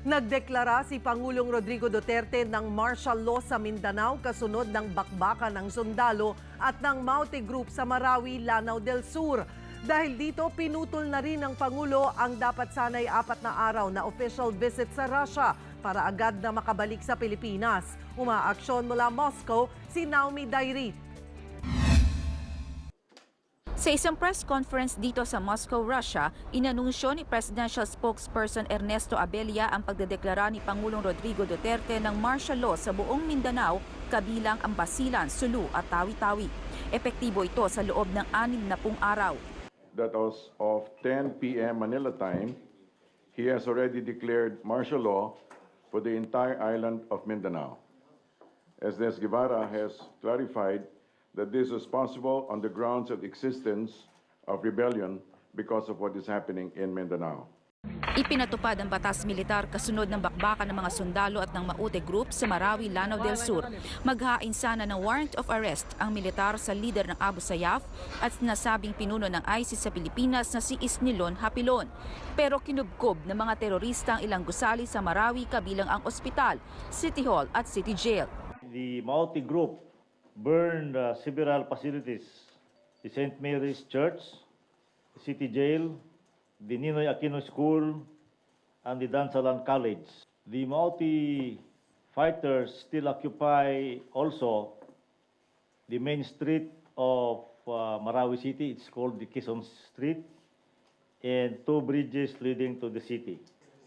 Nagdeklara si Pangulong Rodrigo Duterte ng martial law sa Mindanao kasunod ng bakbakan ng sundalo at ng Maute Group sa Marawi, Lanao del Sur. Dahil dito, pinutol na rin ng Pangulo ang dapat sanay apat na araw na official visit sa Russia para agad na makabalik sa Pilipinas. Umaaksyon mula Moscow si Naomi Dairit. Sa isang press conference dito sa Moscow, Russia, inanunsyo ni Presidential Spokesperson Ernesto Abella ang pagdedeklara ni Pangulong Rodrigo Duterte ng martial law sa buong Mindanao, kabilang ang Basilan, Sulu at Tawi-Tawi. Epektibo ito sa loob ng anim na pung araw. that as of 10 p.m. Manila time, he has already declared martial law for the entire island of Mindanao. Esdes Guevara has clarified that this is possible on the grounds of existence of rebellion because of what is happening in Mindanao. Ipinatupad ang batas militar kasunod ng bakbakan ng mga sundalo at ng Maute Group sa Marawi, Lanao del Sur. Maghain sana ng warrant of arrest ang militar sa lider ng Abu Sayyaf at nasabing pinuno ng ISIS sa Pilipinas na si Isnilon Hapilon. Pero kinubkob ng mga terorista ang ilang gusali sa Marawi kabilang ang ospital, City Hall at City Jail. The Maute Group burned uh, several facilities, the St. Mary's Church, the City Jail, the Ninoy Aquino School, and the Dansalan College. The Maute fighters still occupy also the main street of uh, Marawi City. It's called the Quezon Street, and two bridges leading to the city.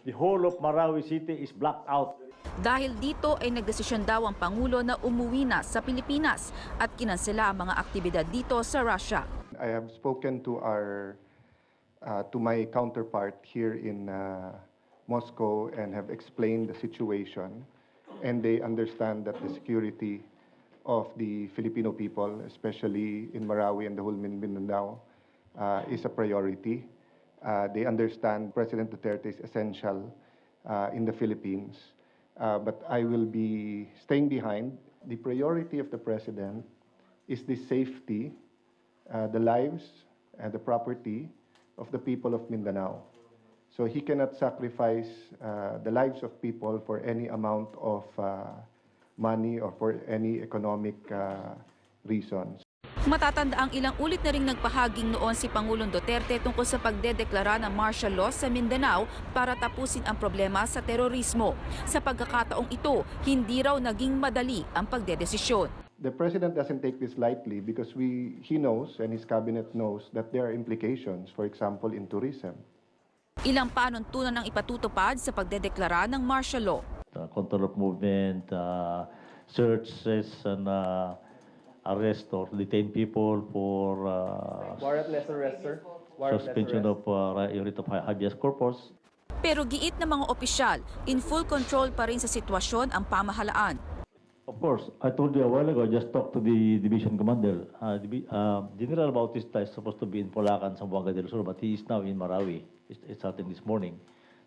The whole of Marawi City is blacked out. Dahil dito ay nagdesisyon daw ang Pangulo na umuwi na sa Pilipinas at kinansela ang mga aktibidad dito sa Russia. I have spoken to our uh, to my counterpart here in uh, Moscow and have explained the situation, and they understand that the security of the Filipino people, especially in Marawi and the whole Min- Mindanao, uh, is a priority. Uh, they understand President Duterte is essential uh, in the Philippines, uh, but I will be staying behind. The priority of the president is the safety the lives and the property of the people of Mindanao. So he cannot sacrifice uh, the lives of people for any amount of uh, money or for any economic uh, reasons. Matatanda ang ilang ulit na ring nagpahaging noon si Pangulong Duterte tungkol sa pagdedeklara ng martial law sa Mindanao para tapusin ang problema sa terorismo. Sa pagkakataong ito, hindi raw naging madali ang pagdedesisyon. The president doesn't take this lightly because we, he knows and his cabinet knows that there are implications, for example, in tourism. Ilang panuntunan ang ipatutupad sa pagdedeklara ng martial law. uh, control of movement, uh, searches and uh, arrest or detain people for uh, Warrantless arrest, sir. Warrantless suspension arrest. of uh, writ of habeas corpus. Pero giit ng mga opisyal, in full control pa rin sa sitwasyon ang pamahalaan. Of course, I told you a while ago, I just talked to the division commander. Uh, uh, General Bautista is supposed to be in Polacan, Zamboanga del Sur, but he is now in Marawi. It, it started this morning.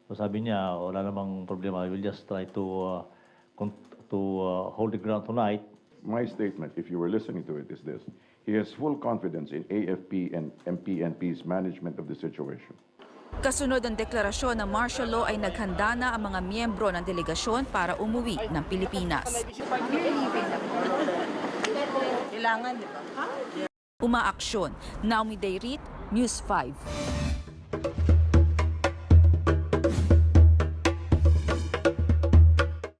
So sabi niya, wala namang problema. I will just try to uh, to uh, hold the ground tonight My statement, if you were listening to it, is this. He has full confidence in AFP and MPNP's management of the situation. Kasunod ng deklarasyon ng martial law ay naghanda na ang mga miyembro ng delegasyon para umuwi ng Pilipinas. Kailangan, di ba? Umaaksyon, Naomi Dayrit, News 5.